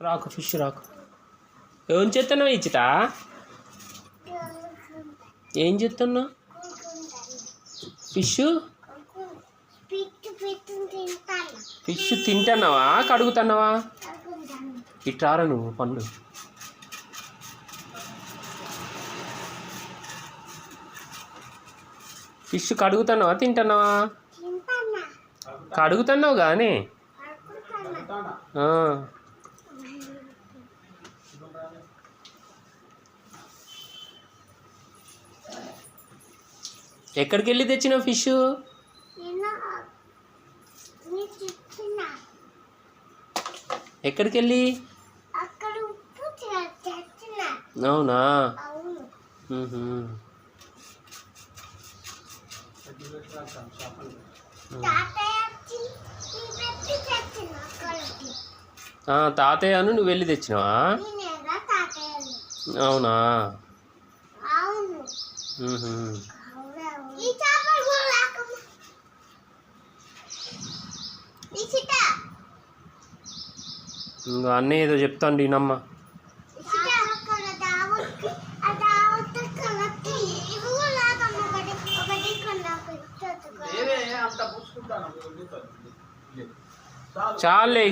రాకు ఫిష్ రాకు. ఏం చేస్తున్నావు ఇచ్చిట ఏం చేస్తున్నావు? ఫిష్? ఫిష్ తింటున్నావా? కడుగుతున్నావా? ఇట్రారా నువ్వు పండు. ఫిష్ కడుగుతున్నావా తింటున్నావా? తింటానా కడుగుతున్నావు కానీ ఎక్కడికి వెళ్ళి తెచ్చినావు ఫిష్? ఎక్కడికి వెళ్ళి తెచ్చిన. అవునా? తెచ్చిన తాతయ్యను నువ్వు వెళ్ళి తెచ్చినావా? అవునా? ఇంకా అన్నీ ఏదో చెప్తాండి నమ్మ చాలే